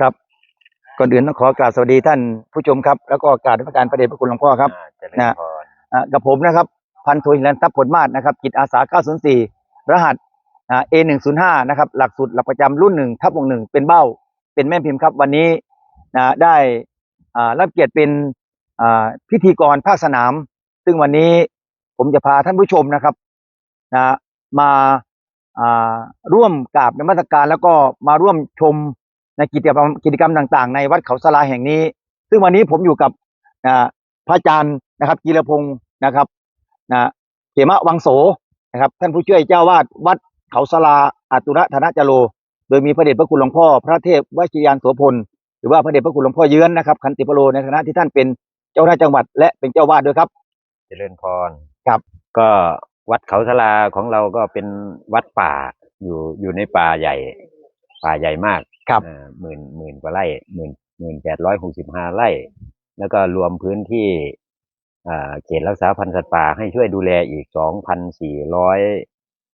ครับก่อนอื่นต้องขอกราบสวัสดีท่านผู้ชมครับ แล้วก็กราบนมัสการประเดชพระคุณหลวงพ่อครับ อ่าเจริญนะ พรอ่ากับผมนะครับ พันโทหิรันทรัพย์ผลมาศนะครับจิตอาสา 904 รหัสอ่า A105 นะครับ หลักสูตรหลักประจำรุ่นหนึ่งทับวงหนึ่งเป็นเบ้า เป็นแม่พิมพ์ครับ วันนี้นะได้อ่ารับเกียรติเป็นอ่าพิธีกรภาคสนาม ซึ่งวันนี้ผมจะพาท่านผู้ชมนะครับนะมาอ่าร่วมกราบนมัสการแล้วก็มาร่วมชม ในกิจกรรมกิจกรรมต่าง ๆ ในวัดเขาสลาแห่งนี้ ซึ่งวันนี้ผมอยู่กับอ่าพระอาจารย์นะครับกีรพงศ์นะครับนะเขมะวังโสนะครับ ท่านผู้ช่วยเจ้าวาดวัดเขาสลาอัตุระธนจโรโดยมีพระเดชพระคุณหลวงพ่อ พระเทพวชิยานโสพลหรือว่าพระเดชพระคุณหลวงพ่อเยือนนะครับคันติพโลในฐานะที่ท่านเป็นเจ้าหน้าจังหวัด และเป็นเจ้าวาดด้วยครับ เจริญพรครับ ก็วัดเขาสลาของเราก็เป็นวัดป่าอยู่อยู่ในป่าใหญ่ ป่าใหญ่มากครับอ่าหมื่นหมื่นกว่าไร่หมื่นหมื่นแปดร้อยหกสิบห้าไร่ แล้วก็รวมพื้นที่อ่าเขตรักษาพันธุ์สัตว์ป่าให้ช่วยดูแลอีกสองพันสี่ร้อย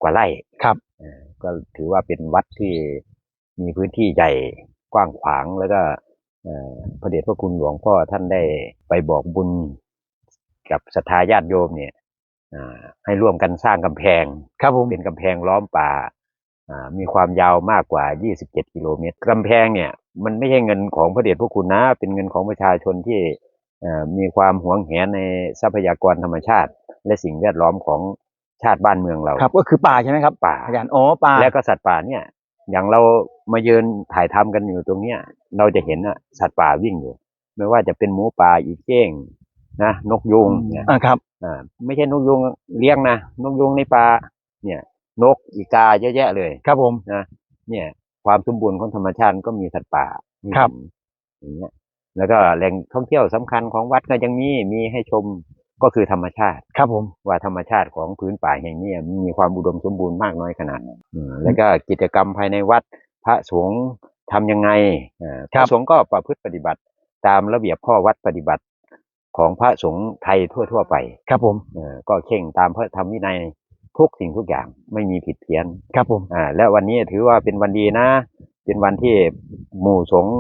กว่าไร่ครับอ่าก็ถือว่าเป็นวัดที่มีพื้นที่ใหญ่กว้างขวางแล้วก็เอ่อพระเดชพระคุณหลวงพ่อท่านได้ไปบอกบุญกับศรัทธาญาติโยมเนี่ยอ่าให้ร่วมกันสร้างกำแพงครับผมเป็นกำแพงล้อมป่าอ่า มีความยาวมากกว่า 27 กิโลเมตรกำแพงเนี่ย มันไม่ใช่เงินของพระเดชพระคุณนะ เป็นเงินของประชาชนที่เอ่อมีความหวงแหนในทรัพยากรธรรมชาติ และสิ่งแวดล้อมของชาติบ้านเมืองเราครับ ก็คือป่าใช่ไหมครับป่าอาจารย์อ๋อป่าและก็สัตว์ป่าเนี่ย อย่างเรามายืนถ่ายทำกันอยู่ตรงเนี้ย เราจะเห็นอะสัตว์ป่าวิ่งอยู่ ไม่ว่าจะเป็นหมูป่าอีเก้งนะนกยุงเนี่ยอ่าครับอ่าไม่ใช่นกยุงเลี้ยงนะนกยุงในป่าเนี่ย นกอีกาเยอะแยะเลยครับผมนะเนี่ย ความสมบูรณ์ของธรรมชาติก็มีสัตว์ป่าครับอย่างเงี้ย แล้วก็แหล่งท่องเที่ยวสำคัญของวัดก็ยังมีมีให้ชมก็คือธรรมชาติครับผมว่าธรรมชาติของพื้นป่าแห่งนี้มีความอุดมสมบูรณ์มากน้อยขนาดไหนอืมแล้วก็กิจกรรมภายในวัดพระสงฆ์ทำยังไงอ่าพระสงฆ์ก็ประพฤติปฏิบัติ ตามระเบียบข้อวัดปฏิบัติของพระสงฆ์ไทยทั่ว ๆ ไป ครับผมเออก็เข่งตามพระธรรมวินัย ทุกสิ่งทุกอย่างไม่มีผิดเพี้ยนครับผมอ่าและวันนี้ถือว่าเป็นวันดีนะ เป็นวันที่หมู่สงฆ์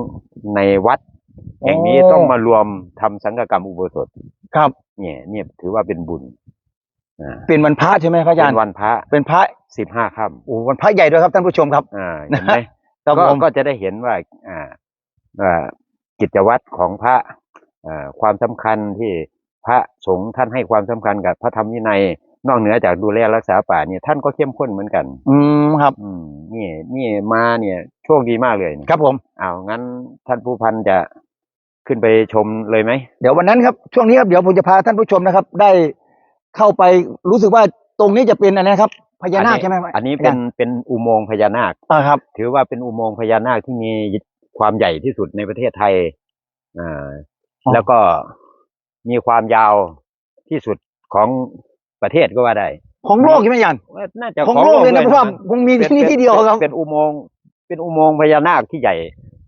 ในวัด แห่งนี้ต้องมารวมทำสังฆกรรมอุโบสถครับ เนี่ยเนี่ยถือว่าเป็นบุญอ่าเป็นวันพระใช่ไหมพระอาจารเป็ย์นวันพระเป็นพระสิบห้าค่โอ้วันพระใหญ่ด้วยครับท่านผู้ชมครับำอ่าเห็นไหมครับก็ผมก็จะได้เห็นว่าอ่าว่ากิจวัตรของพระอ่าความสำคัญที่พระสงฆ์ท่านให้ความสำคัญกับพระธรรมวินัย นอกเหนือจากดูแลรักษาป่าเนี่ยท่านก็เข้มข้นเหมือนกัน อืมครับ อืมนี่นี่มาเนี่ยโชคดีมากเลยครับผมอ้าวงั้นท่านผู้พันจะขึ้นไปชมเลยไหมเดี๋ยววันนั้นครับช่วงนี้ครับเดี๋ยวผมจะพาท่านผู้ชมนะครับ ได้เข้าไปรู้สึกว่าตรงนี้จะเป็นอะไรนะครับพญานาคใช่ไหมอันนี้เป็นเป็นอุโมงค์พญานาคอ่าครับ ถือว่าเป็นอุโมงค์พญานาคที่มีความใหญ่ที่สุดในประเทศไทยอ่าอ๋อแล้วก็มีความยาวที่สุดของ ประเทศก็ว่าได้ ของโลกใช่ไหมอาจารย์ว่าน่าจะของโลกเลยนะเพราะว่าด้คงมีที่นี่ที่เดียวครับเป็นอุโมงค์เป็นอุโมงค์พญานาคที่ใหญ่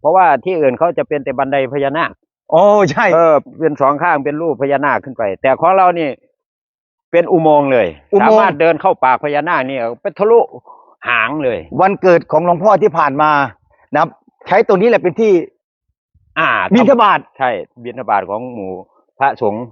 เพราะว่าที่อื่นเขาจะเป็นแต่บันไดพญานาคโอ้ใช่เออเป็นสองข้างเป็นรูปพญานาคขึ้นไป แต่ของเรานี่เป็นอุโมงค์เลยอุโมงค์สามารถเดินเข้าปากพญานาคนี่ไปทะลุหางเลย วันเกิดของหลวงพ่อที่ผ่านมานะครับ ใช้ตัวนี้แหละเป็นที่ อ่าบิณฑบาตใช่บิณฑบาตของหมู่พระสงฆ์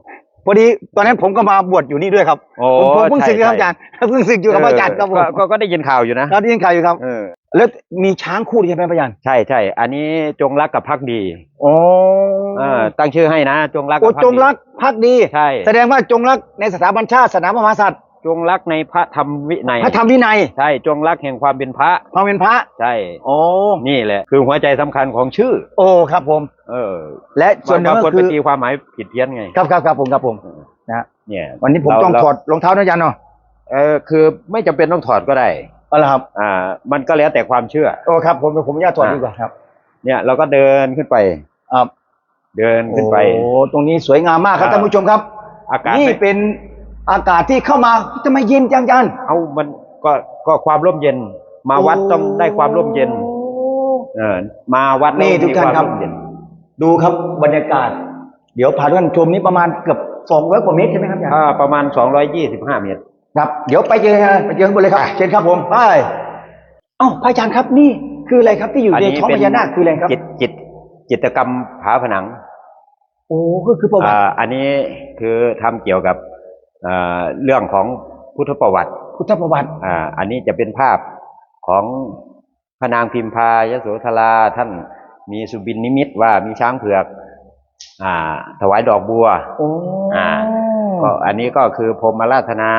พอดีตอนนั้นผมก็มาบวชอยู่นี่ด้วยครับโอ้ผมผมเพิ่งใช่ศึกครับอาจารย์เพิ่งศึกอยู่กับพระอาจารย์ครับผมก็ก็ก็ได้ยินข่าวอยู่นะครับที่ยังข่าวอยู่ครับเออแล้วมีช้างคู่ด้วยใช่ไหมพระอาจารย์ใช่ใช่อันนี้จงรักกับพักดีโอ้เออตั้งชื่อให้นะ จงรักโอ้กับภักจดีงรักภักดีใช่แสดงว่าจงรักในสถาบันชาติศาสนาพระมหากษัตริย์ จงรักในพระธรรมวินัย พระธรรมวินัย ใช่ จงรักแห่งความเป็นพระ ความเป็นพระ ใช่ โอ้ นี่แหละ คือหัวใจสำคัญของชื่อ โอ้ ครับผม เออ และส่วนหนึ่งบางคก็นคืไปอตีความหมายผิดเพี้ยนไง ครับครับครับผมครับผมเนี่ย วันนี้ผมเราต้องเราถอดรองเท้านะอาจารย์เนาะ เออ คือไม่จำเป็นต้องถอดก็ได้เอาละครับ อ่า มันก็แล้วแต่ความเชื่อ โอ้ ครับ ผม ผมอยากถอดดีกว่าครับ เนี่ยเราก็เดินขึ้นไปครับเดินขึ้นไป โอ้ ตรงนี้สวยงามมากครับอ่าท่านผู้ชมครับ อากาศนี่ไม่เป็น อากาศที่เข้ามาทำไมเย็นจังอาจารย์เอามันก็ก็ความร่มเย็น มาวัดต้องได้ความร่มเย็นโอ้เออมาวัดแล้วนี่ทุกท่านครับมีวมมเย็นดูครับบรรยากาศ เดี๋ยวพาท่านชมนี่ประมาณเกือบสองร้อยกว่าเมตรใช่ไหมครับอาจารย์อ่าประมาณ225เมตร ครับ เดี๋ยวไปเจอกันไปเจอกันบนเลยครับ เชิญครับผมไปเอ้าพระอาจารย์ครับนี่คืออะไรครับที่อยู่ในท้องพญานาคคืออะไรครับจิตจิตจิตรกรรมผาผนัง โอ้ก็คือประวัติอ่าอันนี้คือทำเกี่ยวกับอ่า เรื่องของพุทธประวัติ พุทธประวัติอ่าอันนี้จะเป็นภาพของพระนางพิมพายโสธราท่านมีสุบินนิมิตว่ามีช้างเผือก อ่า ถวายดอกบัวโอ้อ่าก็อันนี้ก็คือพรหมราธนา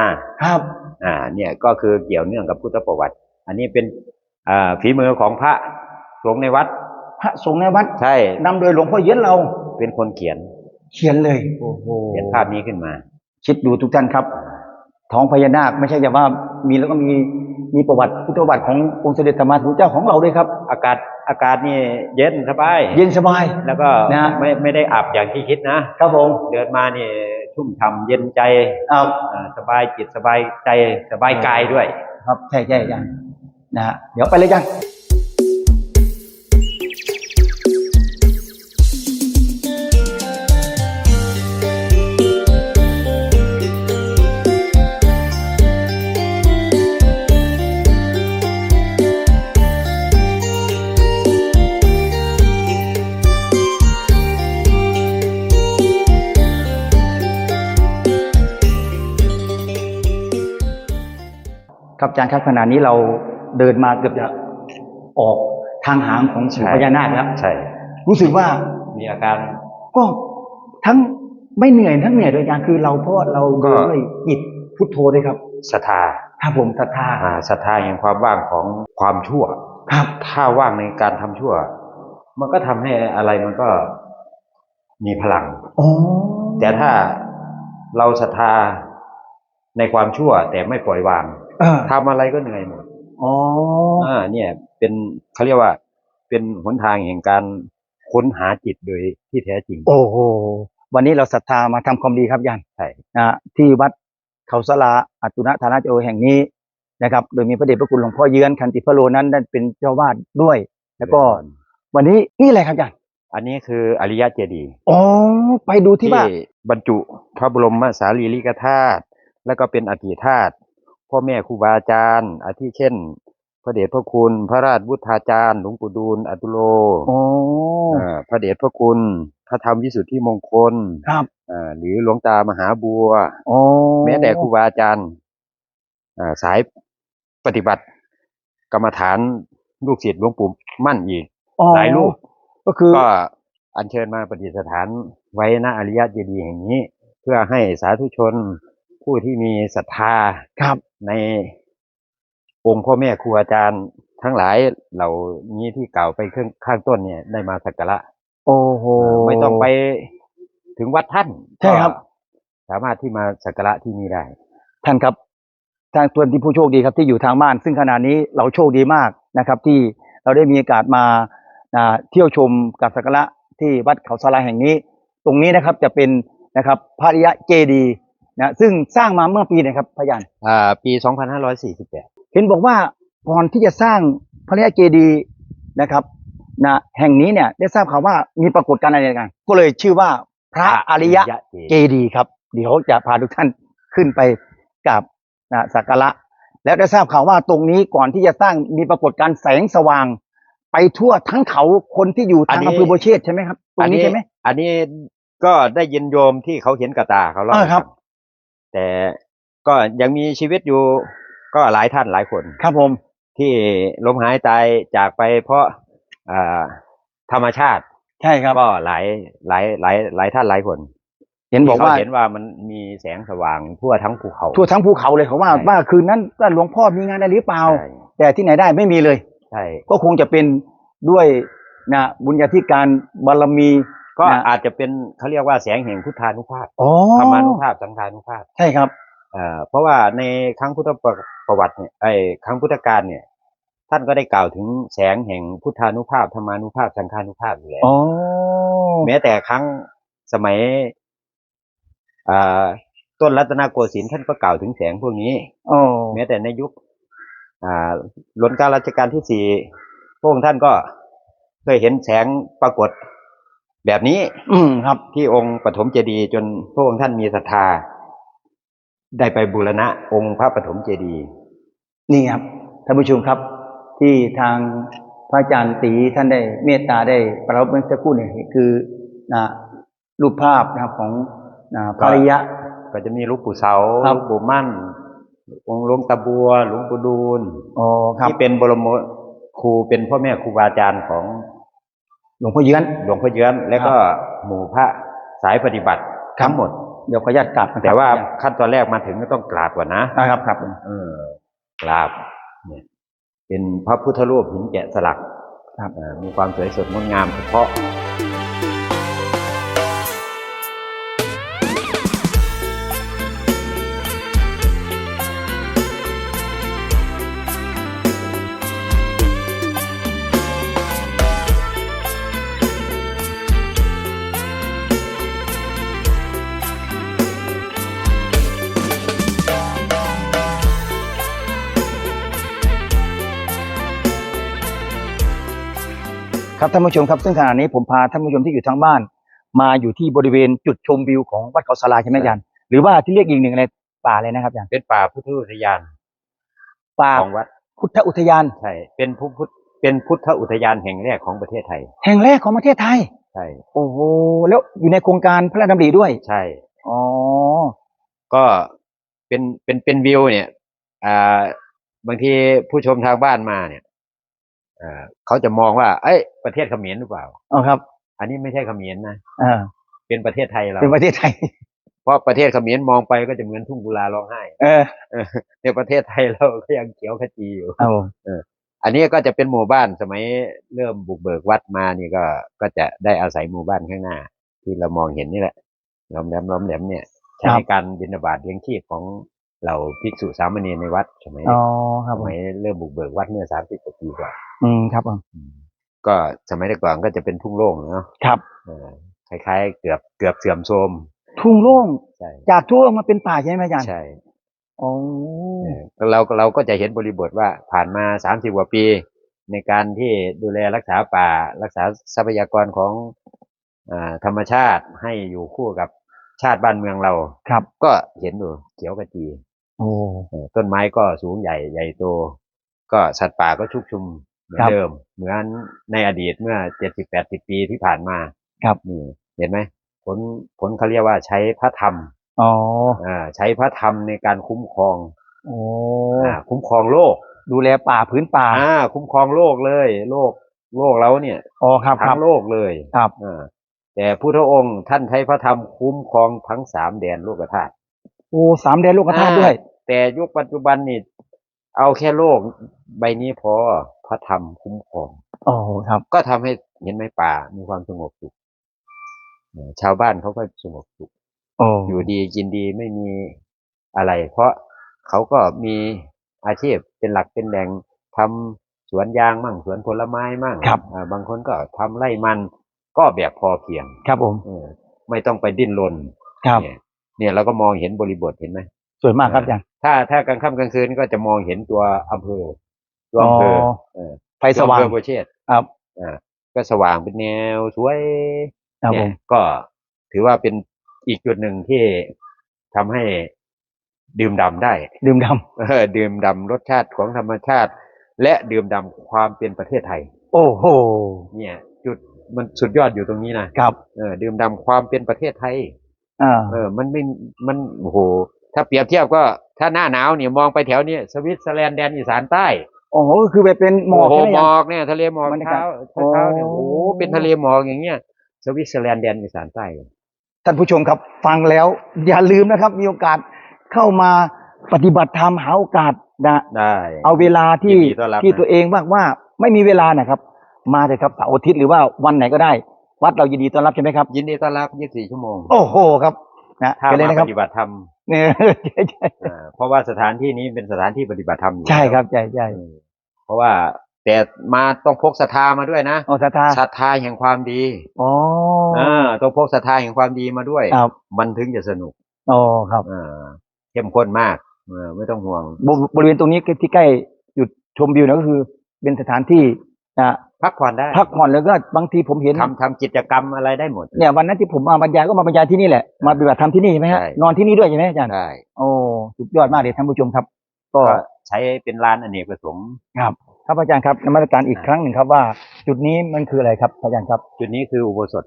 ครับอ่าเนี่ยก็คือเกี่ยวเนื่องกับพุทธประวัติ อันนี้เป็นอ่าฝีมือของพระสงฆ์ในวัด พระสงฆ์ในวัดใช่นำโดยหลวงพ่อเย็นเราเป็นคนเขียน เขียนเลยโอ้โหเขียนภาพนี้ขึ้นมา คิดดูทุกท่านครับ ท้องพญานาคไม่ใช่แต่ว่ามีแล้วก็มีมีประวัติพุทธประวัติขององค์เสด็จธรรมาสมุทรเจ้าของเราด้วยครับ อากาศอากาศนี่เย็นสบาย เย็นสบาย แล้วก็นะ ไม่ไม่ได้อับอย่างที่คิดนะครับผมเดินมานี่ชุ่มฉ่ำเย็นใจเอาอ่าสบายจิตสบายใจสบายกายด้วย ครับใช่ใช่ยังนะฮะเดี๋ยวไปเลยยัง จารย์ครับขณะนี้เราเดินมาเกือบจะออกทางหางของสู่ใช่พญานาคแล้วใช่ รู้สึกว่ามีอาการก็ทั้งไม่เหนื่อยทั้งเหนื่อยโดยการคือเราเพราะว่าเราก็เดินด้วยจิตพุทโธด้วยครับศรัทธาถ้าผมศรัทธาอ่าศรัทธาแห่งความว่างของความชั่ว ครับ ถ้าว่างในการทำชั่ว มันก็ทำให้อะไรมันก็มีพลังอ๋อแต่ถ้าเราศรัทธา ในความชั่วแต่ไม่ปล่อยวางเออทำอะไรก็เหนื่อยหมดอ๋ออ่าเนี่ย เป็นเขาเรียกว่า เป็นหนทางแห่งการค้นหาจิตโดยที่แท้จริง โอ้โหวันนี้เราศรัทธามาทำความดีครับยันใช่นะที่วัดเขาสลาอัตุนธานาโจแห่งนี้นะครับ โดยมีพระเดชพระคุณหลวงพ่อเยือนคันติพะโลนั้นได้เป็นเจ้าวาดด้วย แล้วก็ วันนี้นี่อะไรครับยันอันนี้คืออริยะเจดีย์อ๋อไปดูที่ว่าบรรจุพระบรมสารีริกธาตุ แล้วก็เป็นอธิธาตุพ่อแม่ครูบาอาจารย์อาทิเช่น พระเดชพระคุณพระราชวุฒาจารย์หลวงปู่ดูลอตุโลอ๋ออ่าพระเดชพระคุณพระธรรมวิสุทธิมงคลครับอ่าหรือหลวงตามหาบัวอ๋อแม้แต่ครูบาอาจารย์อ่าสายปฏิบัติ กรรมฐานลูกศิษย์หลวงปู่มั่นอีกอ๋อหลายรูปก็คือก็อัญเชิญมาประดิษฐานไว้ณอริยเจดีย์แห่งนี้ เพื่อให้สาธุชน ผู้ที่มีศรัทธาครับในองค์พ่อแม่ครูอาจารย์ทั้งหลายเหล่านี้ที่กล่าวไปข้างข้างต้นเนี่ยได้มาสักการะโอ้โหไม่ต้องไปถึงวัดท่านใช่ครับก็สามารถที่มาสักการะที่นี่ได้ ท่านครับทางตัวที่ผู้โชคดีครับที่อยู่ทางบ้าน ซึ่งขณะนี้เราโชคดีมากนะครับ ที่เราได้มีโอกาสมาอ่าเที่ยวชมกับสักการะที่วัดเขาสลาแห่งนี้ ตรงนี้นะครับจะเป็นนะครับพระริยะเจดีย์ นะซึ่งสร้างมาเมื่อปีไหนะครับพระยานอ่าปี 2548 เห็นบอกว่าก่อนที่จะสร้างพระริยะเจดีย์นะครับนะแห่งนี้เนี่ยได้ทราบข่าวว่ามีปรากฏการณ์อะไรกัน ก็เลยชื่อว่าพระอริยะเจดีย์ครับ เดี๋ยวจะพาทุกท่านขึ้นไปกราบนะสักการะแล้วได้ทราบข่าวว่าตรงนี้ก่อนที่จะสร้างมีปรากฏการณ์แสงสว่าง ไปทั่วทั้งเขาคนที่อยู่ทางอำเภอโบวเชษฐ์ใช่ไหมครับตรงนี้ใช่ไหมอันนี้ก็ได้ยินโยมที่เขาเห็นกระตาเขาเล่าเออครับให้ฟัง แต่ก็ยังมีชีวิตอยู่ก็หลายท่านหลายคน ครับผม ที่ล้มหายตายจากไปเพราะอ่าธรรมชาติ ใช่ครับ ก็หลายหลายหลายหลายท่านหลายคน เห็นบอกว่าที่เขเห็นว่ามันมีแสงสว่างทั่วทั้งภูเขา ทั่วทั้งภูเขาเลยเขาว่าใช่ ว่าคืนนั้นว่าหลวงพ่อมีงานอะไรหรือเปล่า ใช่แต่ที่ไหนได้ไม่มีเลย ใช่ ก็คงจะเป็นด้วยนะบุญญาธิการบารมี ก็นะ อาจจะเป็นเขาเรียกว่าแสงแห่งพุทธานุภาพอ๋อธรรมานุภาพสังฆานุภาพใช่ครับเอ่อเพราะว่าในครั้งพุทธประประวัติเนี่ยไอ้ครั้งพุทธกาลเนี่ย ท่านก็ได้กล่าวถึงแสงแห่งพุทธานุภาพธรรมานุภาพสังฆานุภาพอยู่แล้ว อ๋อ แม้แต่ครั้งสมัยอ่าต้นรัตนโกสินทร์ท่านก็กล่าวถึงแสงพวกนี้ อ๋อ แม้แต่ในยุคอ่ารัชกาลรัชกาลที่สี่พระองค์ท่านก็เคยเห็นแสงปรากฏ แบบนี้ อืมครับ ที่องค์ปฐมเจดีย์จนพระองค์ท่านมีศรัทธา ได้ไปบูรณะองค์พระปฐมเจดีย์นี่ครับท่านผู้ชมครับ ที่ทางพระอาจารย์ตีท่านได้เมตตาได้ประรบเมื่อสักครู่เนี่ยคือนะรูปภาพนะครับของนะภริยะ ก็จะมีหลูกปู่เสาครัหบลูกปู่มั่น องค์หลวงตาบัวหลวงปู่ดูลอ๋อครับ ที่เป็นบรมครูเป็นพ่อแม่ครูบาอาจารย์ของ หลวงพ่อเยือนหลวงพ่อเยือนและก็หมู่พระสายปฏิบัติทั้งหมดเดี๋ยวขออนุญาตกราบนะครับแต่ว่าขั้นตอนแรกมาถึงก็ต้องกราบก่อนนะนะครับครับผมเออกราบเนี่ยเป็นพระพุทธรูปหินแกะสลักครับเอ่อมีความสวยสดงดงามเฉพาะ ครับท่านผู้ชมครับซึ่งขณะนี้ผมพาท่านผู้ชมที่อยู่ทางบ้าน มาอยู่ที่บริเวณจุดชมวิวของวัดเขาสลาใช่ไหมอาจารย์หรือว่าที่เรียกอีกหนึ่งอะไรป่าเลยนะครับอาจารย์เป็นป่าพุทธอุทยานป่าของวัดพุทธอุทยานใช่เป็นพุทธเป็นพุทธอุทยานแห่งแรกของประเทศไทย แห่งแรกของประเทศไทยใช่โอ้โหแล้วอยู่ในโครงการพระราชดำริด้วยใช่อ๋อก็เป็นเป็นเป็นวิวเนี่ยอ่าบางทีผู้ชมทางบ้านมาเนี่ย เอ่อเขาจะมองว่า เอ้ยประเทศเขมรหรือเปล่าอ๋อครับ อันนี้ไม่ใช่เขมรนะอ่าเป็นประเทศไทยเราเป็นประเทศไทย เพราะประเทศเขมรมองไปก็จะเหมือนทุ่งกุลาร้องไห้ เออเออในประเทศไทยเราก็ยังเขียวขจีอยู่เอาอันนี้ก็จะเป็นหมู่บ้านสมัยเริ่มบุกเบิกวัดมานี่ก็ก็จะได้อาศัยหมู่บ้านข้างหน้า ที่เรามองเห็นนี่แหละล้อมแหลมล้อมแหลมเนี่ยใช้ในการบิณฑบาตเลี้ยงชีพของ เหล่าภิกษุสามเณรในวัดสมัยอ๋อครับสผมมัยเริ่มบุกเบิกวัดเมื่อสามสิบกว่าปีกว่าอืมครับผมก็สมัยแต่ก่อนก็จะเป็นทุ่งโล่งเนาะครับเออคล้ายๆ เกือบเกือบเสื่อมโทรมทุ่งโล่งใช่จากทุ่งโล่งมาเป็นป่าใช่ไหมอาจารย์ใช่อ๋อเออเราเราก็จะเห็นบริบทว่าผ่านมาสามสิบกว่าปี ในการที่ดูแลรักษาป่า รักษาทรัพยากรของอาธรรมชาติให้อยู่คู่กับชาติบ้านเมืองเราครับ ก็เห็นอยู่เขียวกระจี โอ้เออต้นไม้ก็สูงใหญ่ใหญ่โต ก็สัตว์ป่าก็ชุกชุมเหมือนเดิม เหมือนในอดีตเมื่อเจ็ดสิบแปดสิบปีที่ผ่านมาครับนี่เห็นไหมผลผลเขาเรียกว่าใช้พระธรรมอ๋ออ่าใช้พระธรรมในการคุ้มครองโอ้อ่าคุ้มครองโลก ดูแลป่าพื้นป่าอ่าคุ้มครองโลกเลย โลกโลกเราเนี่ยอ๋อครับคทั้รับงโลกเลยครับอ่าแต่พุทธองค์ท่านใช้พระธรรมคุ้มครองทั้งสามแดนโลกธาตุ โอ้สามแดนโลกธาตุด้วย แต่ยุคปัจจุบันนี่เอาแค่โลกใบนี้พอพระธรรมคุ้มครองอ๋อครับ ก็ทำให้เห็นไหมป่ามีความสงบสุขเอ่อชาวบ้านเขาก็สงบสุขโอ้อยู่ดีกินดีไม่มีอะไร เพราะเขาก็มีอาชีพเป็นหลักเป็นแหล่งทำสวนยางมั่งสวนผลไม้มั่งครับอ่าบางคนก็ทำไร่มันก็แบบพอเพียง ครับผมเออไม่ต้องไปดิ้นรนครับ เนี่ยเนี่ยเราก็มองเห็นบริบทเห็นไหมสวยมากครับอาจารย์ถ้าถ้ากลางค่ำกลางคืนก็จะมองเห็นตัวอำเภอตัวอำเภอเออไฟสว่างตัวอำเภอโพเชษฐ์ครับอ่าก็สว่างเป็นแนวสวยครับผเนี่ยมก็ถือว่าเป็นอีกจุดหนึ่งที่ทำให้ดื่มด่ำได้ ดื่มดเออดื่มด่ำรสชาติของธรรมชาติ และดื่มด่ำความเป็นประเทศไทยำโอ้โหเนี่ย จุดมันสุดยอดอยู่ตรงนี้นะครับเออดื่มด่ำความเป็นประเทศไทยอ่า เออ มันไม่มันโอ้โห ถ้าเปรียบเทียบก็ถ้าหน้าหนาวเนี่ยมองไปแถวเนี้ยสวิตเซอร์แลนด์แดนอีสานใต้โอ้โหก็คือแบบเป็นหมอกโอ้โหใช่ไหมหมอาจารย์อกเนี่ยทะเลหมอกบรรยากาศเช้าเช้าเนี่ยโอ้โอ้โหเป็นทะเลหมอกอย่างเงี้ยสวิตเซอร์แลนด์แดนอีสานใต้ท่านผู้ชมครับฟังแล้ว อย่าลืมนะครับ มีโอกาสเข้ามาปฏิบัติธรรมหาโอกาสนะได้เอาเวลาที่ยินดีต้อนรับที่นะตัวเองว่าว่าไม่มีเวลานะครับ มาเลยครับเสาร์อาทิตย์หรือว่าวันไหนก็ได้ วัดเรายินดีต้อนรับใช่ไหมครับ ยินดีต้อนรับ 24 ชั่วโมง โอ้โหครับนะถ้าไปเลยมานะคปรับฏิบัติธรรมเนี่ยใช่ใช่อ่าเพราะว่าสถานที่นี้เป็นสถานที่ปฏิบัติธรรมอยู่ใช่แล้วครับใช่ใช่เออเพราะว่าแต่มาต้องพกศรัทธามาด้วยนะ โอศรัทธาศรัทธาแห่งความดีอ๋ออ่าต้องพกศรัทธาแห่งความดีมาด้วย ครับมันถึงจะสนุกอ๋อครับอ่าเข้มข้นมากเออไม่ต้องห่วงบบริเวณตรงนี้ที่ใกล้จุดชมวิวนะก็คือ เป็นสถานที่นะ พักผ่อนได้พักผ่อนแล้วก็บางทีผมเห็นทำทำกิจกรรมอะไรได้หมดเนี่ยวันนั้นที่ผมมาบรรยายก็มาบรรยายที่นี่แหละมาปฏิบัติธรรมที่นี่ใช่ไหมฮะใช่นอนที่นี่ด้วยใช่ไหมอาจารย์ได้โอ้สุดยอดมากเลยท่านผู้ชมครับก็ก็ใช้เป็นลานอเนกประสงค์ครับครับอาจารย์ครับนมัสการอีกครั้งหนึ่งครับว่า จุดนี้มันคืออะไรครับอาจารย์ครับ จุดนี้คืออุโบสถ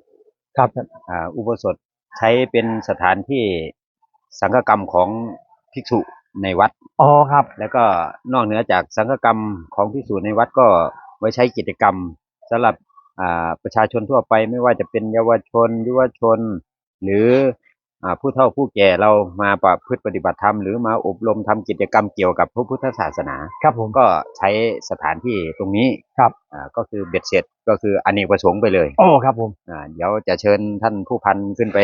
ครับอ่าอุโบสถใช้เป็นสถานที่สังฆกรรมของภิกษุในวัดอ๋อครับ แล้วก็นอกเหนือจากสังฆกรรมของภิกษุในวัดก็ ไว้ใช้กิจกรรมสำหรับอ่าประชาชนทั่วไปไม่ว่าจะเป็นเยาวชน ยุวชน หรืออ่าผู้เฒ่าผู้แก่เรามาประพฤติปฏิบัติธรรมหรือมาอบรมทำกิจกรรมเกี่ยวกับพระพุทธศาสนา ครับผมก็ใช้สถานที่ตรงนี้ครับอ่าก็คือเบ็ดเสร็จก็คืออเนกประสงค์ไปเลยโอ้ครับผมอ่าเดี๋ยวจะเชิญท่านผู้พันขึ้นไป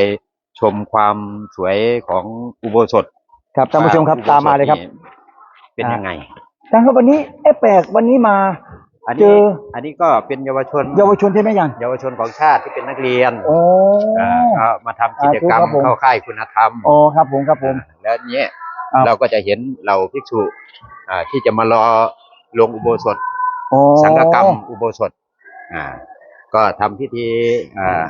ชมความสวยของอุโบสถ ครับท่านผู้ชมครับว่ตามมาเลยครับอุโสถนี่เป็นยังไงอาจารย์ครับวันนี้เอ๊ะแปลกวันนี้มา อันเจนี้อ อันนี้ก็เป็นเยาวชน เยาวชนใช่ไหมยัง เยาวชนของชาติที่เป็นนักเรียนโอ้อ่าก็มาทำกิจกรรมอ่าถูกครับผม เข้าค่ายคุณธรรมโอ้ครับผมครับผมอ่าแล้วเนี้ยครับ เราก็จะเห็นเหล่าภิกษุอ่าที่จะมารอลงอุโบสถ โอ้สังฆกรรมอุโบสถอ่าก็ทำพิธีอ่า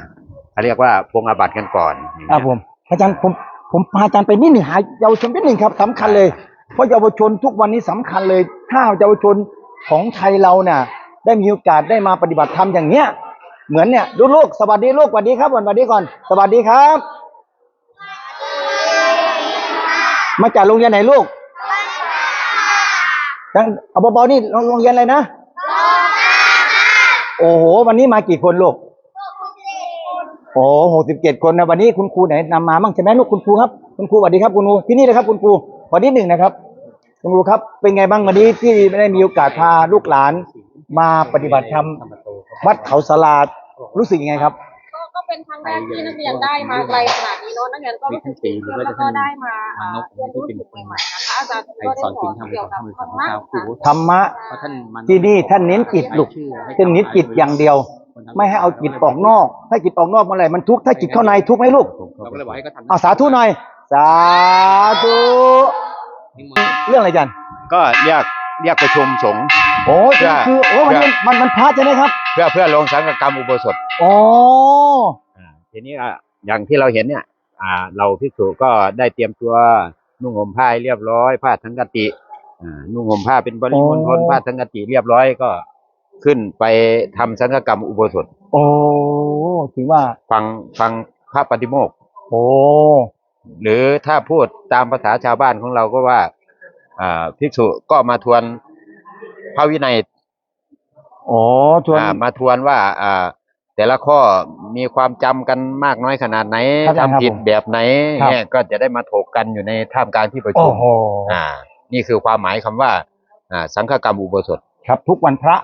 เขาเรียกว่าปรงอาบัติกันก่อนอย่างครัเงี้บยผมอาจารย์ผมผมพาอาจารย์ไปนิดหนึ่งหาเยาวชนนิดหนึ่งครับสำคัญเลย เพราะเยาวชนทุกวันนี้สำคัญเลย ถ้าเยาวชน ของไทยเราเนี่ยได้มีโอกาสได้มาปฏิบัติธรรมอย่างเนี้ย เหมือนเนี่ยดูลูกสวัสดีลูกสวัสดีครับสวัสดีก่อน สวัสดีครับ มาจากโรงเรียนไหนลูกทั้งเอาเบาๆนี่โรงเรียนอะไรนะโอ้โห วันนี้มากี่คนลูกโอ้หกสิบเจ็ดคนนะวันนี้คุณครูไหนนำมาบ้างใช่ไหมลูกคุณครูครับคุณครูสวัสดีครับคุณครูที่นี่เลยครับคุณครูวันนี้หนึ่งนะครับ คุณครูครับ เป็นไงบ้างวันนี้ที่ไม่ได้มีโอกาสพาลูกหลานมาปฏิบัติธรรมวัดเขาสลาดรู้สึกยังไงครับ ก็ก็เป็นครั้งแรกที่นักเรียนได้มาไกลขนาดนี้เนอะนักเรียนก็รู้สึกตื่นเต้นแล้วก็ได้มาอ่าเรียนรู้สิ่งใหม่ๆนะคะอาจารย์ก็ได้สอนเกี่ยวกับธรรมะค่ะธรรมะเพราะท่านมันที่นี่ท่านเน้นจิตลูกท่านเน้นจิตอย่างเดียว ไม่ให้เอาจิตออกนอก ถ้าจิตออกนอกเมื่อไหร่มันทุกข์ถ้าจิตเข้าในทุกข์ไหมลูกเราก็เลยบอกให้เขาทำเอาสาธุหน่อย สาธุนิมนต์ เรื่องอะไรจันก็เรียกเรียกประชุมสงฆ์ โอ้ยเพื่อคือโอ้มันเพื่อมันมันพระใช่ไหมครับเพื่อเพื่อลงสังฆกรรมอุโบสถโอ้อ่าทีนี้อะอย่างที่เราเห็นเนี่ย อ่า เราภิกษุก็ได้เตรียมตัวนุ่งห่มผ้าให้เรียบร้อยผ้าทั้งกติอ่านุ่งห่มผ้าเป็นบริมณฑลผ้าทั้งกติเรียบร้อยก็ขึ้นไปทำสังฆกรรมอุโบสถ โอ้ถือว่าฟังฟังพระปฏิโมกข์ โอ้ หรือถ้าพูดตามภาษาชาวบ้านของเราก็ว่าอ่าภิกษุก็มาทวนพระวินัยโอ้ชวนอ่ามาทวนว่าอ่าแต่ละข้อมีความจำกันมากน้อยขนาดไหนครับทำผิดครับผมแบบไหนครับเนี่ยก็จะได้มาถกกันอยู่ในท่ามกลางที่ประโอ้ชุมโหอ่า นี่คือความหมายคำว่า อ่า สังฆกรรมอุโบสถครับ ทุกวันพระ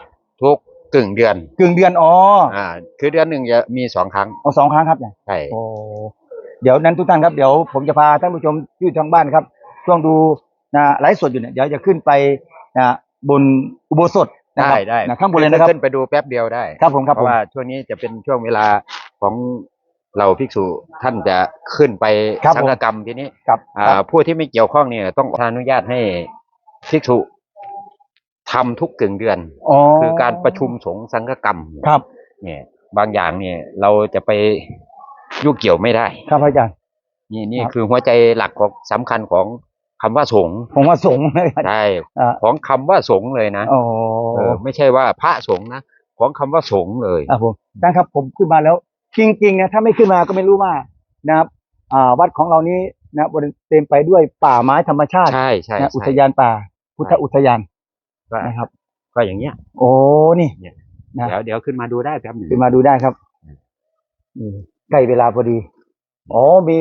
ทุกกึ่งเดือน กึ่งเดือนอ๋ออ่า คือเดือนหนึ่งจะมีสองครั้งเอาสองครั้งครับเนี่ยใช่โอ้ เดี๋ยวนั้นทุกท่านครับเดี๋ยวผมจะพาท่านผู้ชมที่อยู่ทางบ้านครับ ช่วงดูนะไลฟ์สดอยู่เนี่ยเดี๋ยวจะขึ้นไปนะบนอุโบสถนะคได้รับได้นะข้างบนเลยนะครับขึ้นไปดูแป๊บเดียวได้ครับผมครับเพผมราะว่าช่วงนี้จะเป็นช่วงเวลาของเราภิกษุท่านจะขึ้นไปครับสังผมฆกรรมทีนี้ครับอ่าผู้ที่ไม่เกี่ยวข้องเนี่ยต้องขออนุญาตให้ภิกษุทำทุกกึ่งเดือนอ๋อคือการประชุมสงฆ์สังฆกรรมครับ เนี่ยบางอย่างเนี่ยเราจะไป ยุ่งเกี่ยวไม่ได้ ครับอาจารย์ นี่นี่ครับ คือหัวใจหลักของสำคัญของคำว่าสงฆ์ผมว่าสงฆ์เลยใช่อ่า ของคำว่าสงฆ์เลยนะโอ้เออไม่ใช่ว่าพระสงฆ์นะของคำว่าสงฆ์เลย อะผมอาจารย์ครับผมขึ้นมาแล้ว จริงๆนะถ้าไม่ขึ้นมาก็ไม่รู้ว่านะครับอ่าวัดของเรานี้นะบริเต็มไปด้วยป่าไม้ธรรมชาติใช่ใช่นะใช่อุทยานป่า พุทธอุทยานก็นะครับ ก็อย่างเงี้ย โอ้นี่เนี่ยนะ เดี๋ยวเดี๋ยวขึ้นมาดูได้แป๊บหนึ่ง ขึ้นมาดูได้ครับนี่ ใกล้เวลาพอดี อ๋อ มี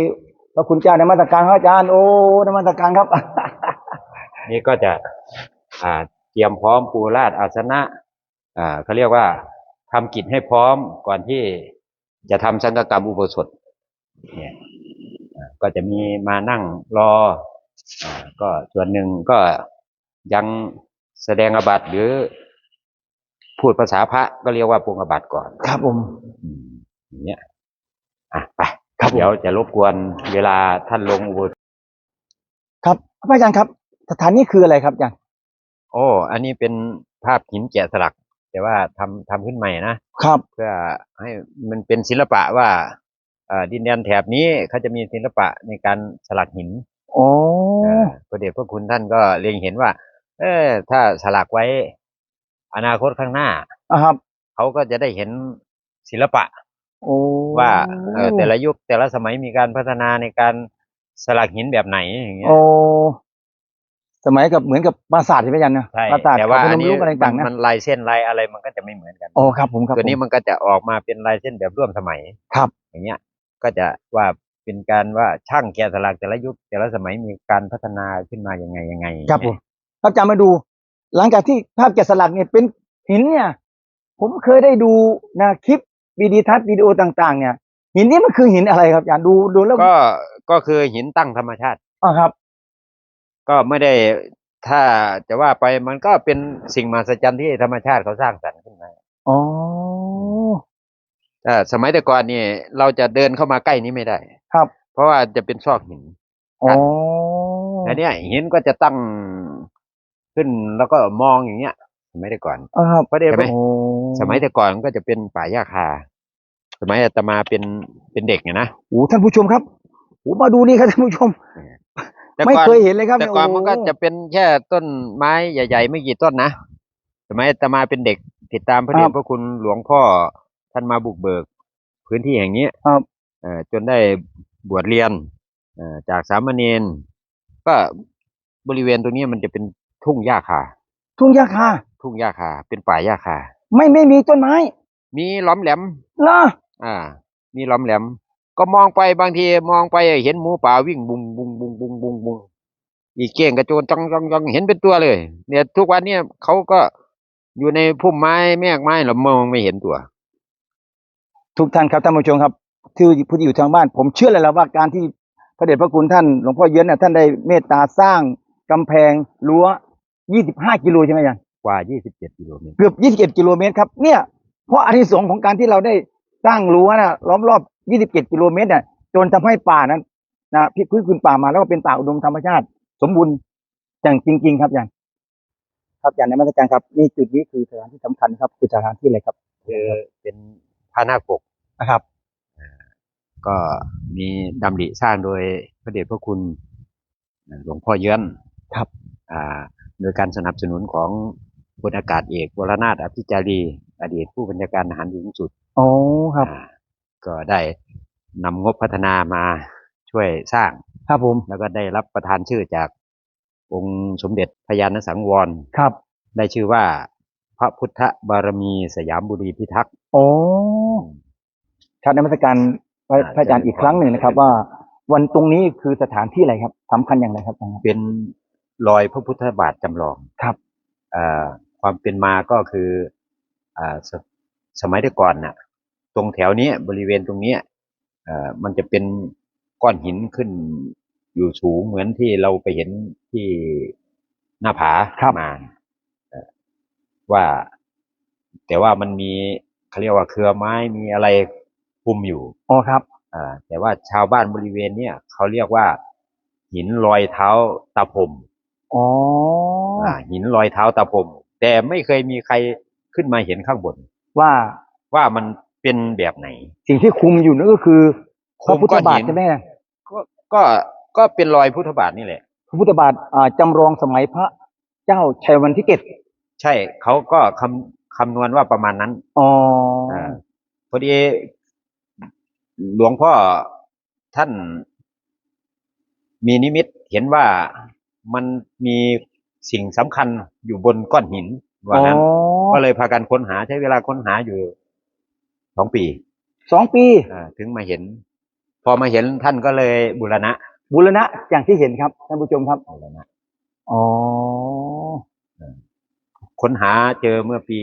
พระคุณเจ้านมัสการครับอาจารย์ โอ้นมัสการครับ นี่ก็จะอ่าเตรียมพร้อมปูราดอาสนะอ่าเขาเรียกว่าทำกิจให้พร้อมก่อนที่จะทำสังฆกรรมอุโบสถเนี่ยอ่าก็จะมีมานั่งรออ่าก็ส่วนหนึ่งก็ยังแสดงอาบัติหรือพูดภาษาพระก็เรียกว่าปรงอาบัติก่อน ครับผมอืมอย่างเงี้ย อะไปครับผม เดี๋ยวจะรบกวนเวลาท่านลงอุโบสถครับพระอาจารย์ครับ สถานนี้คืออะไรครับอาจารย์โอ้อันนี้เป็นภาพหินแกะสลัก แต่ว่าทำทำขึ้นใหม่นะ ครับ เพื่อให้มันเป็นศิลปะว่าเอ่อดินแดนแถบนี้เขาจะมีศิลปะในการสลักหินโอ้เอ่อพระเดชพระคุณท่านก็เล็งเห็นว่า เออถ้าสลักไว้อนาคตข้างหน้า อะครับ เขาก็จะได้เห็นศิลปะโอ้ ว่าเอ่อแต่ละยุคแต่ละสมัยมีการพัฒนาในการสลักหินแบบไหนอย่างเงี้ยโอ้สมัยกับเหมือนกับปราสาทใช่ไหมอาจันนะใช่ปราสาทแต่ว่าเขาพอันนมนี้รุกอะไรมัต่างนๆนะมันลายเส้นลายอะไรมันก็จะไม่เหมือนกันโอ้ครับผมครับตัวนี้ผมมันก็จะออกมาเป็นลายเส้นแบบร่วมสมัยครับ อย่างเงี้ย ก็จะว่าเป็นการว่าช่างแกะสลักแต่ละยุคแต่ละสมัยมีการพัฒนาขึ้นมายังไงยังไง ครับผมครับอาจารย์มาดู หลังจากที่ภาพแกะสลักเนี่ยเป็นหินเนี่ย ผมเคยได้ดูนะคลิป วิดีทัศน์วิดีโอต่าง ๆ เนี่ยหินนี้มันคือหินอะไรครับอาจารย์ดูดูแล้วก็ก็คือหินตั้งธรรมชาติอ่าครับ ก็ไม่ได้ถ้าจะว่าไปมันก็เป็นสิ่งมหัศจรรย์ที่ธรรมชาติเขาสร้างสรรค์ขึ้นมาอ๋อถ้าสมัยแต่ก่อนนี่เราจะเดินเข้ามาใกล้นี้ไม่ได้ ครับ เพราะว่าจะเป็นซอกหินอ๋อแต่เนี้ยหินก็จะตั้งขึ้นแล้วก็มองอย่างเงี้ยสมัยแต่ก่อนอ่าครับเพราะเดี๋ยวโอ้สมัยแต่ก่อนมันก็จะเป็นป่าหญ้าคา สมัยอาตมาเป็นเป็นเด็กเนี่ยนะโอ้ท่านผู้ชมครับโอ้มาดูนี่ครับท่านผู้ชม แต่ไม่ก่อนเคยเห็นเลยครับแต่ก่อนโมันก็จะเป็นแค่ต้นไม้ใหญ่ ๆ ไม่กี่ต้นนะสมัยอาตมาเป็นเด็ก ติดตามพระเดครัชบพระคุณหลวงพ่อท่านมาบุกเบิก พื้นที่แห่งนี้ครับเอ่อจนได้บวชเรียนเอ่อจากสามเณรก็บริเวณตรงนี้มันจะเป็นทุ่งหญ้าคา ทุ่งหญ้าคาทุ่งหญ้าคา เป็นป่าหญ้าคา ไม่ไม่มีต้นไม้มีหล้อมแหลม เหรอ อ่า มีหล้อมแหลม ก็มองไปบางทีมองไปเห็นหมูป่าวิ่งบุงบุงบุงบุงบุงบุงอีกเก้งกระโจนจังจังจังเห็นเป็นตัวเลย เนี่ย ทุกวันเนี่ยเขาก็อยู่ในพุ่มไม้แมกไม้เรามองไม่เห็นตัว ทุกท่านครับท่านผู้ชมครับที่ผู้ที่อยู่ทางบ้าน ผมเชื่อเลยแล้วว่าการที่พระเดชพระคุณท่านหลวงพ่อเยื้อนเนี่ยท่านได้เมตตาสร้างกำแพงรั้ว 25 กิโลใช่ไหมอาจารย์กว่า 27 กิโลเมตร เกือบ21กิโลเมตรครับ เนี่ย เพราะอานิสงส์ของการที่เราได้ สร้างรั้วนะล้อมรอบ 27 กิโลเมตรเนี่ยจนทำให้ป่านั้นนะพี่พื้นคืนป่ามาแล้วก็เป็นป่าอุดมธรรมชาติ สมบูรณ์อย่างจริง ๆ ครับอาจารย์ครับอาจารย์ในมาตรการครับนี่จุดนี้คือสถานที่สำคัญครับคือสถานที่อะไรครับคือเป็นพระนาคปกนะครับก็มีดำริสร้างโดยพระเดชพระคุณหลวงพ่อเยื้อนครับอ่าโดยการสนับสนุนของพลอากาศเอกวรนาถอภิจารี อดีตผู้บัญชาการทหารสูงสุด โอ้ครับอ่าก็ได้นำงบพัฒนามาช่วยสร้าง ครับผม แล้วก็ได้รับประทานชื่อจากองค์สมเด็จพญานสังวร ครับ ได้ชื่อว่า พระพุทธบารมีสยามบุรีพิทักษ์โอ้ครับในมาตรการพระอ่าพระอาจารย์อีกครั้งหนึ่งนะครับ ว่าวันตรงนี้คือสถานที่อะไรครับสำคัญอย่างไรครับอาจารย์ครับเป็นรอยพระพุทธบาทจำลอง ครับอ่าความเป็นมาก็คืออ่าส สมัยแต่ก่อนน่ะ ตรงแถวเนี้ยบริเวณตรงเนี้ยเอ่อมันจะเป็นก้อนหินขึ้นอยู่สูงเหมือนที่เราไปเห็นที่หน้าผาครับมาเอ่อว่า แต่ว่ามันมีเขาเรียกว่าเครือไม้มีอะไรคุมอยู่อ๋อครับอ่าแต่ว่าชาวบ้านบริเวณเนี้ยเขาเรียกว่า หินรอยเท้าตาพรมอ๋ออ่าหินรอยเท้าตาพรมแต่ไม่เคยมีใครขึ้นมาเห็นข้างบน ว่าว่ามันเป็นแบบไหน สิ่งที่คุมอยู่นั่นก็คือพคุระมพุทธก้อนบาทหินใช่ไหมก็ก็ก็เป็นรอยพุทธบาทนี่แหละพระพุทธบาทอ่าจำลองสมัยพระเจ้าชัยวันที่เกตใช่เขาก็คำคำนวณว่าประมาณนั้นอ๋ออ่าพอดีหลวงพ่อท่านมีนิมิตเห็นว่ามันมีสิ่งสำคัญอยู่บนก้อนหิน ว่านั้นอ๋อ ก็เลยพากันค้นหาใช้เวลาค้นหาอยู่สองปีสองปีอ่าถึงมาเห็น พอมาเห็นท่านก็เลยบูรณะบุรณะอย่างที่เห็นครับท่านผู้ชมครับบูรณะ อ๋อค้นหาเจอเมื่อปี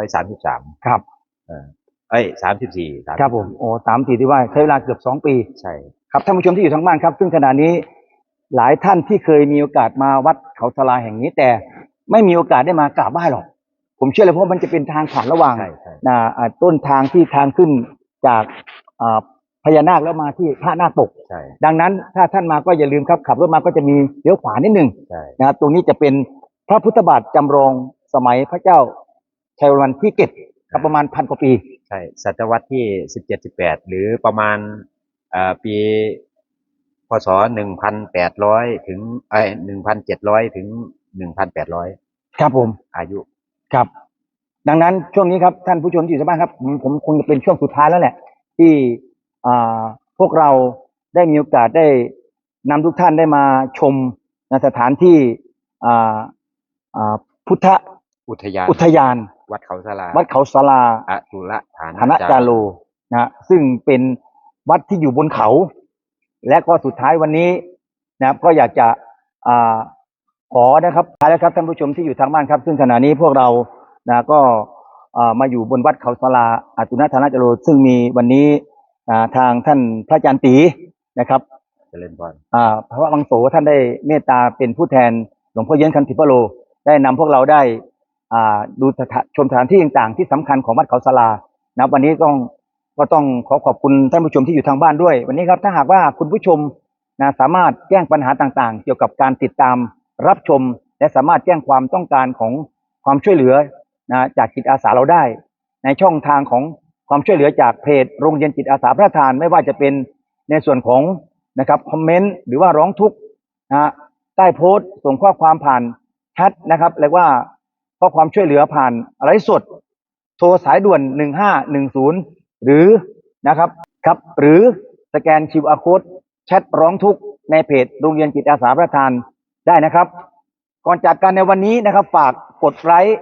2533ครับ เอ้ย34ครับผมโอ้สามสี่ที่ว่าใช้เวลาเกือบสองปี ใช่ ครับท่านผู้ชมที่อยู่ทางบ้านครับ ซึ่งขณะนี้หลายท่านที่เคยมีโอกาสมาวัดเขาสลาแห่งนี้แต่ ไม่มีโอกาสได้มากราบไหว้หรอก ผมเชื่อเลยเพราะมันจะเป็นทางผ่านระหว่างใช่ใช่นะอ่าต้นทางที่ทางขึ้นจากอ่าพญานาคแล้วมาที่พระนาคปก ใช่ดังนั้นถ้าท่านมาก็อย่าลืมครับขับรถมาก็จะมีเลี้ยวขวานิดหนึ่งใช่นะครับตรงนี้จะเป็นพระพุทธบาทจำลองสมัยพระเจ้าชัยวันที่เก็บครับประมาณพันกว่าปี ใช่ศตวรรษที่17 18หรือประมาณอ่าปีพศ1,800ถึงเอ้ย1,700ถึง 1,800ครับผม อายุ ครับ ดังนั้นช่วงนี้ครับท่านผู้ชมที่อยู่ทางบ้านครับผมผมคงจะเป็นช่วงสุดท้ายแล้วแหละ ที่อ่าพวกเราได้มีโอกาสได้นำทุกท่านได้มาชมในสถานที่อ่าอ่าพุทธอุทยาน อุทยาน วัดเขาสลาวัดเขาสลาอตุละฐาธนจาโลนะฮะซึ่งเป็นวัดที่อยู่บนเขา และก็สุดท้ายวันนี้นะครับก็อยากจะอ่า ขอนะครับท้ายแล้วครับท่านผู้ชมที่อยู่ทางบ้านครับ ซึ่งขณะนี้พวกเรานะก็อ่ามาอยู่บนวัดเขาสลาอตุนธนจาโลซึ่งมีวันนี้อ่าทางท่านพระอาจารย์ตีนะครับเจริญพรอ่าพระวังโสท่านได้เมตตาเป็นผู้แทนหลวงพ่อเย็นคันธิปโล ได้นำพวกเราได้อ่าดูสถานชมสถานที่ต่างๆ ที่สำคัญของวัดเขาสลานะครับวันนี้ต้องก็ต้องขอขอบคุณท่านผู้ชมที่อยู่ทางบ้านด้วย วันนี้ครับถ้าหากว่าคุณผู้ชมนะสามารถแจ้งปัญหาต่างๆ เกี่ยวกับการติดตาม รับชมและสามารถแจ้งความต้องการของความช่วยเหลือนะจากจิตอาสาเราได้ ในช่องทางของความช่วยเหลือจากเพจโรงเรียนจิตอาสาพระทานไม่ว่าจะเป็นในส่วนของนะครับคอมเมนต์หรือว่าร้องทุกข์นะใต้โพสต์ส่งข้อความผ่านแชทนะครับเรียกว่าข้อความช่วยเหลือผ่านไลฟ์สด โทรสายด่วน 1510 หรือนะครับครับหรือสแกน QR code แชทร้องทุกข์ในเพจโรงเรียนจิตอาสาพระทาน ได้นะครับ ก่อนจากกันในวันนี้นะครับ ฝากกดไลค์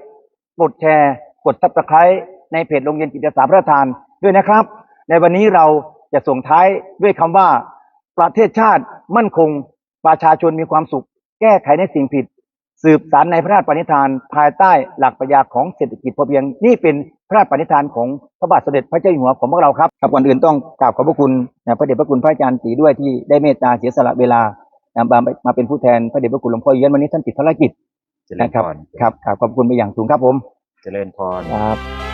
กดแชร์ กดซับสไครต์ในเพจโรงเรียนจิตอาสาพระทานด้วยนะครับ ในวันนี้เราจะส่งท้ายด้วยคำว่า ประเทศชาติมั่นคง ประชาชนมีความสุข แก้ไขในสิ่งผิด สืบสารในพระราชปณิธาน ภายใต้หลักปรัชญาของเศรษฐกิจพอเพียงนี่เป็นพระราชปณิธานของพระบาทสมเด็จพระเจ้าอยู่หัวของพวกเราครับครับก่อนอื่นต้องกราบขอบพระคุณพระเดชพระคุณพระอาจารย์ตีด้วยที่ได้เมตตาเสียสละเวลา มามาเป็นผู้แทนพระเดชพระคุณหลวงพ่อเยียนวันนี้ท่านติดภารกิจเจริญนะครับพรครับครับขอบคุณไปอย่างสูงครับผม เจริญพรครับ